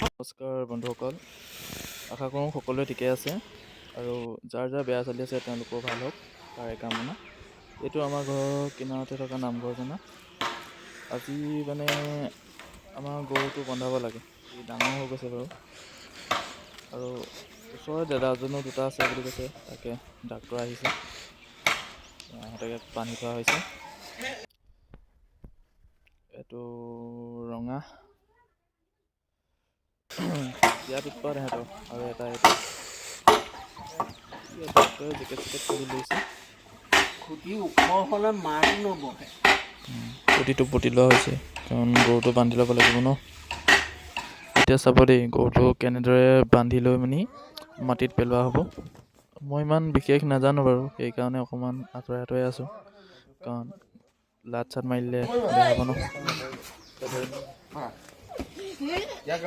নমস্কাৰ বন্ধুসকল। আশা কৰোঁ সকলোৱে ঠিকে আছে আৰু যাৰ যাৰ বেয়া চলি আছে তেওঁলোকৰ ভাল হওক তাৰে কামনা। এইটো আমাৰ ঘৰৰ কিনাৰতে থকা নামঘৰজনা আজি মানে আমাৰ গৰুটো বন্ধাব লাগে। ডাঙৰ হৈ গৈছে বাৰু। আৰু ওচৰৰে দাদা এজনো দুটা আছে বুলি কৈছে তাকে ডাক্তৰ আহিছে। সিহঁতকে বান্ধি থোৱা হৈছে। এইটো ৰঙা। ইয়াত উৎপাত সিহঁতৰ আৰু এটা এইটো। জেকেট চেকেট লৈছে। খুটি ওখ হ'লে মাৰো নবহে। খুটিটো পুতি লোৱা হৈছে কাৰণ গৰুটো বান্ধি ল'ব লাগিব ন। এতিয়া চাব দেই গৰুটো কেনেদৰে বান্ধি লৈ মানি মাটিত পেলোৱা হ'ব। মই ইমান বিশেষ নাজানো বাৰু সেইকাৰণে অকণমান আঁতৰাই আঁতৰাই আছোঁ। কাৰণ লাট চাট মাৰিলে বেয়া হ'ব ন? ইয়াক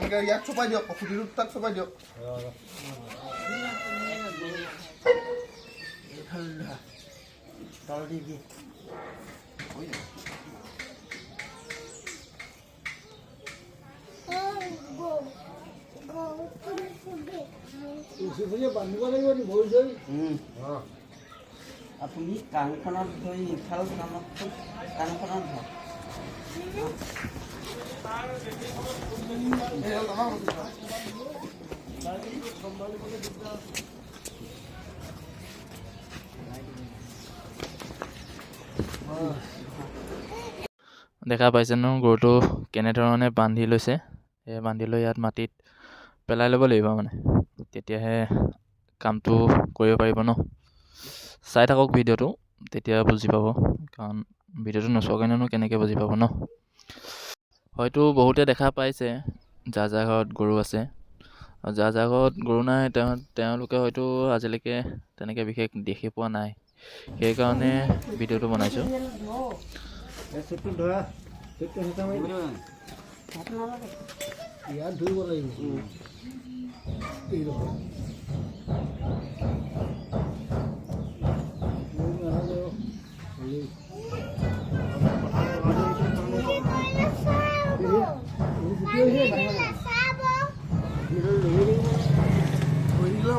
আপুনি কাণখনত ধৰি ইফাল কাণত দেখা পাইছে ন গৰুটো কেনেধৰণে বান্ধি লৈছে? এই বান্ধি লৈ ইয়াত মাটিত পেলাই ল'ব লাগিব মানে। তেতিয়াহে কামটো কৰিব পাৰিব ন। চাই থাকক ভিডিঅ'টো তেতিয়া বুজি পাব। কাৰণ ভিডিঅ'টো নোচোৱাকৈনো কেনেকৈ বুজি পাব ন। হয়তো বহুতে দেখা পাইছে যাৰ যাৰ ঘৰত গৰু আছে। যাৰ যাৰ ঘৰত গৰু নাই তেওঁ তেওঁলোকে হয়তো আজিলৈকে তেনেকৈ বিশেষ দেখি পোৱা নাই। সেইকাৰণে ভিডিঅ'টো বনাইছোঁ। 얘안 들고 가라 이거 이거 하고요 여기 Hãy subscribe cho kênh Ghiền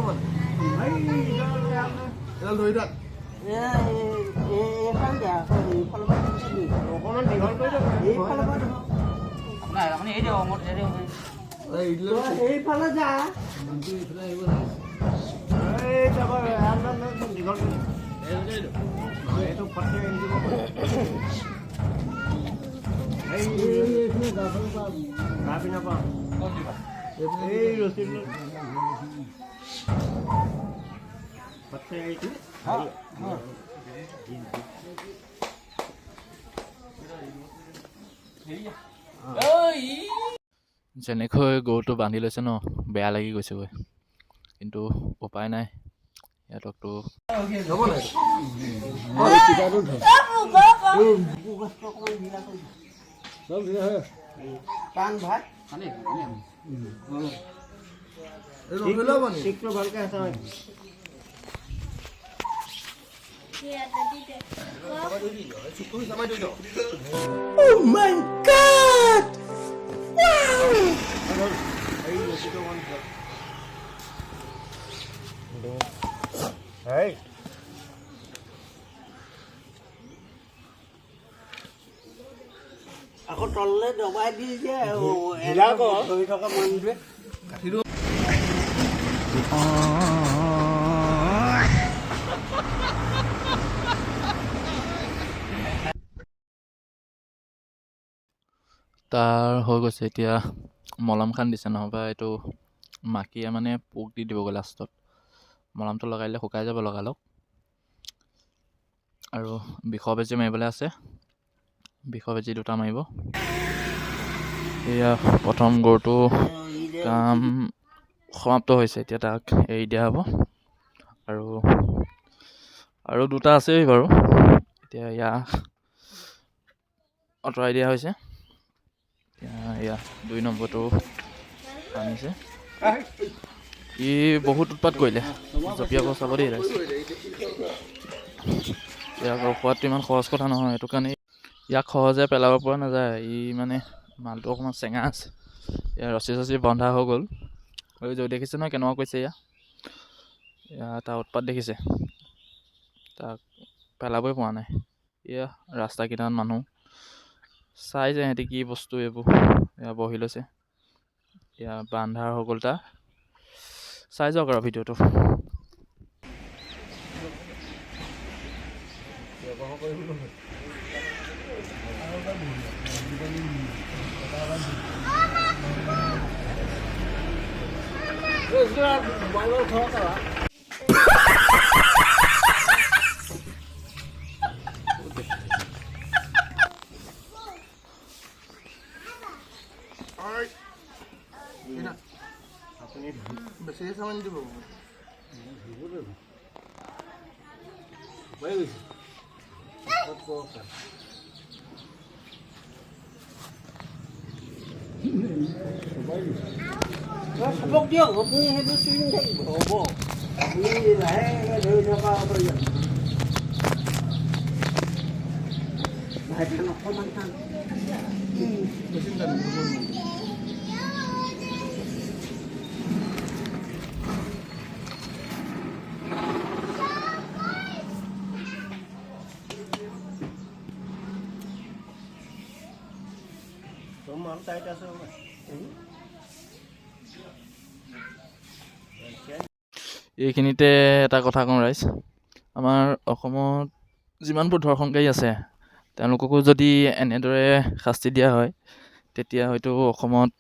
Mì Gõ Để không bỏ lỡ những video hấp dẫn দীঘল কৰি এইটো ফটকে এৰি দিব গা পিনা পাওঁ এই ৰছী ফটকে এৰি যেনেকৈ গৰুটো বান্ধি লৈছে ন বেয়া লাগি গৈছেগৈ কিন্তু উপায় নাই সিহঁতকতো হয় Hey. আকৌ তললে দবাই দি যে ধৰি থকা মানুহটোৱে তাৰ হৈ গৈছে। এতিয়া মলম খান দিছে নহ'বা এইটো মাখিয়ে মানে পোক দি দিবগৈ লাষ্টত মলমটো লগাই দিলে শুকাই যাব লগালগ। আৰু বিষৰ বেজী মাৰিবলৈ আছে। বিষৰ বেজী দুটা মাৰিব। এয়া প্ৰথম গৰুটো কাম সমাপ্ত হৈছে। এতিয়া তাক এৰি দিয়া হ'ব। আৰু আৰু দুটা আছেই বাৰু। এতিয়া ইয়াক আঁতৰাই দিয়া হৈছে। এয়া দুই নম্বৰটো আনিছে ই বহুত উৎপাত কৰিলে। জঁপিয়াব চাব দেই ৰাইজ। ইয়াক ৰখোৱাটো ইমান সহজ কথা নহয় সেইটো কাৰণে ইয়াক সহজে পেলাব পৰা নাযায়। ই মানে মালটো অকণমান চেঙা আছে। ইয়াৰ ৰছী চচি বন্ধা হৈ গ'ল। আৰু য'ত দেখিছে নহয় কেনেকুৱা কৈছে এয়া এয়া তাৰ উৎপাত দেখিছে। তাক পেলাবই পৰা নাই। এয়া ৰাস্তা কিনাৰত মানুহ। চাই যে সিহঁতি কি বস্তু এইবোৰ। এয়া বহি লৈছে। এয়া বান্ধাৰ হৈ গ'ল তাৰ। চাই যাওক আৰু ভিডিঅ'টো। মোবাইলৰ 그 세상인데 뭐. 이거를. 왜 이거? 갖고 왔다. 저 수복지역 어머니 해줄 수 있는 게 뭐고? 이 나이가 내려가 버려. 맞아, 놓고 만탄. 무슨 다는 무슨 মন টাইট আছে এইখিনিতে এটা কথা কওঁ ৰাইজ। আমাৰ অসমত যিমানবোৰ ধৰ্ষণকাৰী আছে তেওঁলোককো যদি এনেদৰে শাস্তি দিয়া হয় তেতিয়া হয়তো অসমত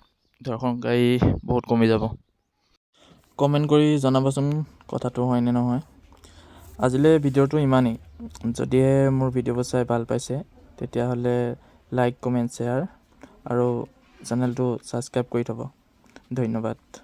ধৰ্ষণকাৰী বহুত কমি যাব। কমেণ্ট কৰি জনাবচোন কথাটো হয়নে নহয়? আজিলৈ ভিডিঅ'টো ইমানেই। যদিহে মোৰ ভিডিঅ'বোৰ চাই ভাল পাইছে তেতিয়াহ'লে লাইক কমেণ্ট শ্বেয়াৰ আৰু চেনেলটো ছাবস্ক্ৰাইব কৰি থ'ব। ধন্যবাদ।